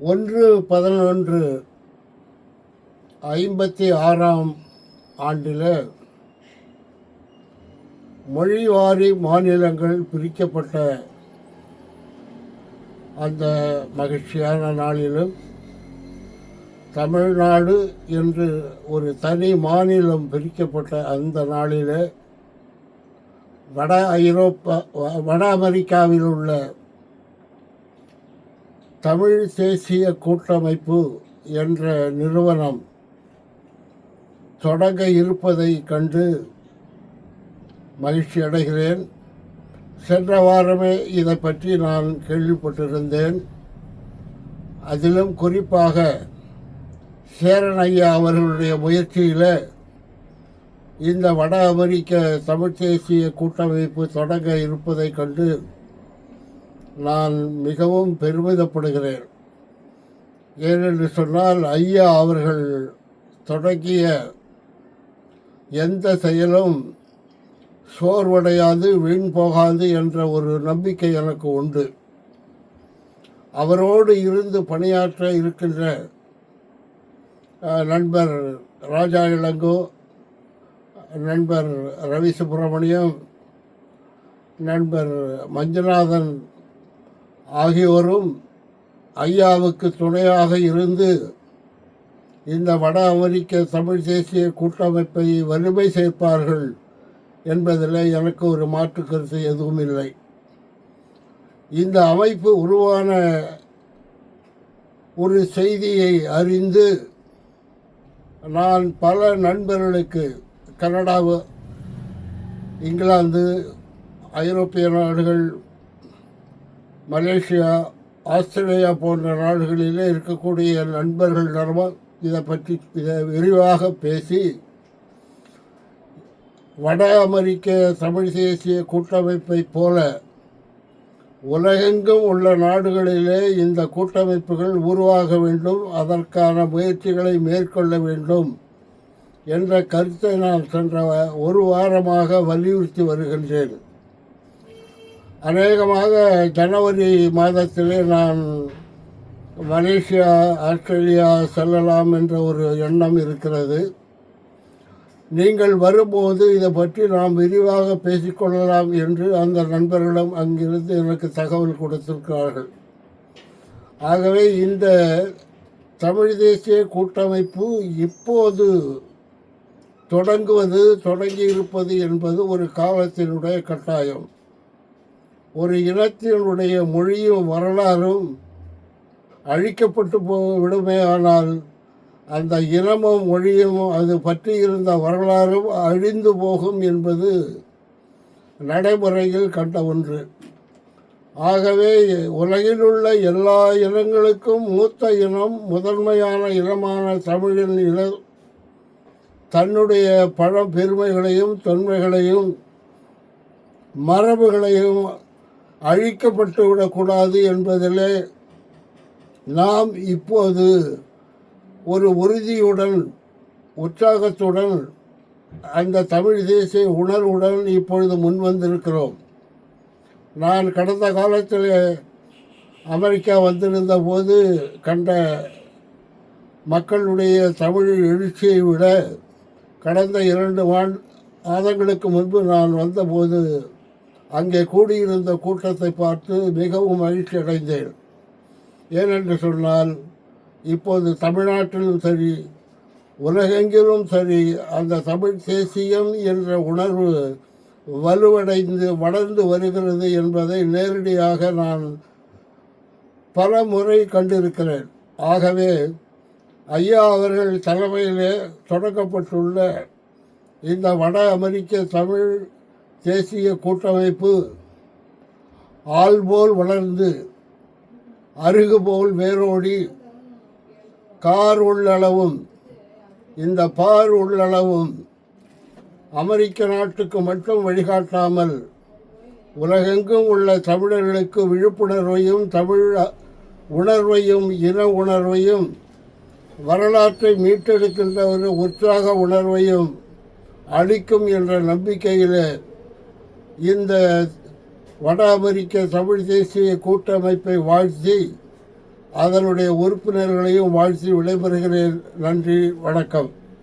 ஒன்று பதினொன்று ஐம்பத்தி ஆறாம் ஆண்டில் மொழிவாரி மாநிலங்கள் பிரிக்கப்பட்ட அந்த மகிழ்ச்சியான நாளிலும் தமிழ்நாடு என்று ஒரு தனி மாநிலம் பிரிக்கப்பட்ட அந்த நாளில் வட ஐரோப்பா வ- வட அமெரிக்காவில் உள்ள தமிழ் தேசிய கூட்டமைப்பு என்ற நிறுவனம் தொடங்க இருப்பதை கண்டு மகிழ்ச்சி அடைகிறேன். சென்ற வாரமே இதை பற்றி நான் கேள்விப்பட்டிருந்தேன். அதிலும் குறிப்பாக சேரன் ஐயா அவர்களுடைய முயற்சியில் இந்த வட அமெரிக்க தமிழ் தேசிய கூட்டமைப்பு தொடங்க இருப்பதை கண்டு நான் மிகவும் பெருமிதப்படுகிறேன். ஏனென்று சொன்னால் ஐயா அவர்கள் தொடங்கிய எந்த செயலும் சோர்வடையாது வீண் போகாது என்ற ஒரு நம்பிக்கை எனக்கு உண்டு. அவரோடு இருந்து பணியாற்ற இருக்கின்ற நண்பர் ராஜா இளங்கோ நண்பர் ரவி சுப்பிரமணியம் நண்பர் மஞ்சுநாதன் ஆகியோரும் ஐயாவுக்கு துணையாக இருந்து இந்த வட அமெரிக்க தமிழ் தேசிய கூட்டமைப்பை வலிமை சேர்ப்பார்கள் என்பதில் எனக்கு ஒரு மாற்று கருத்து எதுவும் இல்லை. இந்த அமைப்பு உருவான ஒரு செய்தியை அறிந்து நான் பல நண்பர்களுக்கு கனடா இங்கிலாந்து ஐரோப்பிய நாடுகள் மலேசியா ஆஸ்திரேலியா போன்ற நாடுகளிலே இருக்கக்கூடிய நண்பர்களிடமும் இதை பற்றி இதை விரிவாக பேசி வட அமெரிக்க தமிழ் தேசிய கூட்டமைப்பை போல உலகெங்கும் உள்ள நாடுகளிலே இந்த கூட்டமைப்புகள் உருவாக வேண்டும் அதற்கான முயற்சிகளை மேற்கொள்ள வேண்டும் என்ற கருத்தை நான் சென்ற ஒரு வாரமாக வலியுறுத்தி வருகின்றேன். அநேகமாக ஜனவரி மாதத்திலே நான் மலேசியா ஆஸ்திரேலியா செல்லலாம் என்ற ஒரு எண்ணம் இருக்கிறது. நீங்கள் வரும்போது இதை பற்றி நாம் விரிவாக பேசிக்கொள்ளலாம் என்று அந்த நண்பர்களிடம் அங்கிருந்து எனக்கு தகவல் கொடுத்திருக்கிறார்கள். ஆகவே இந்த தமிழ் தேசிய கூட்டமைப்பு இப்போது தொடங்குவது தொடங்கி இருப்பது என்பது ஒரு காலத்தினுடைய கட்டாயம். ஒரு இனத்தினுடைய மொழியும் வரலாறும் அழிக்கப்பட்டு போக விடுமே ஆனால் அந்த இனமும் மொழியும் அது பற்றி இருந்த வரலாறும் அழிந்து போகும் என்பது நடைமுறையில் கண்ட ஒன்று. ஆகவே உலகில் உள்ள எல்லா இனங்களுக்கும் மூத்த இனம் முதன்மையான இனமான தமிழின் இன தன்னுடைய பழம் பெருமைகளையும் தொன்மைகளையும் மரபுகளையும் அழிக்கப்பட்டு விடக்கூடாது என்பதிலே நாம் இப்போது ஒரு உறுதியுடன் உற்சாகத்துடன் அந்த தமிழ் தேசிய உணர்வுடன் இப்பொழுது முன்வந்திருக்கிறோம். நான் கடந்த காலத்தில் அமெரிக்கா வந்திருந்த போது கண்ட மக்களுடைய தமிழ் எழுச்சியை விட கடந்த இரண்டு மாத மாதங்களுக்கு முன்பு நான் வந்தபோது அங்கே கூடியிருந்த கூட்டத்தை பார்த்து மிகவும் மகிழ்ச்சி அடைந்தேன். ஏனென்று சொன்னால் இப்போது தமிழ்நாட்டிலும் சரி உலகெங்கிலும் சரி அந்த தமிழ் தேசியம் என்ற உணர்வு வலுவடைந்து வளர்ந்து வருகிறது என்பதை நேரடியாக நான் பல முறை கண்டிருக்கிறேன். ஆகவே ஐயா அவர்கள் தலைமையிலே தொடங்கப்பட்டுள்ள இந்த வட அமெரிக்க தமிழ் தேசிய கூட்டமைப்பு ஆள்போல் வளர்ந்து அருகுபோல் வேரோடி கார் உள்ளளவும் இந்த பார் உள்ளளவும் அமெரிக்க நாட்டுக்கு மட்டும் வழிகாட்டாமல் உலகெங்கும் உள்ள தமிழர்களுக்கு விழிப்புணர்வையும் தமிழ் உணர்வையும் இன உணர்வையும் வரலாற்றை மீட்டெடுக்கின்ற ஒரு உற்சாக உணர்வையும் அளிக்கும் என்ற நம்பிக்கையில் இந்த வட அமெரிக்க தமிழ் தேசிய கூட்டமைப்பை வாழ்த்தி அதனுடைய உறுப்பினர்களையும் வாழ்த்தி விடைபெறுகிறேன். நன்றி வணக்கம்.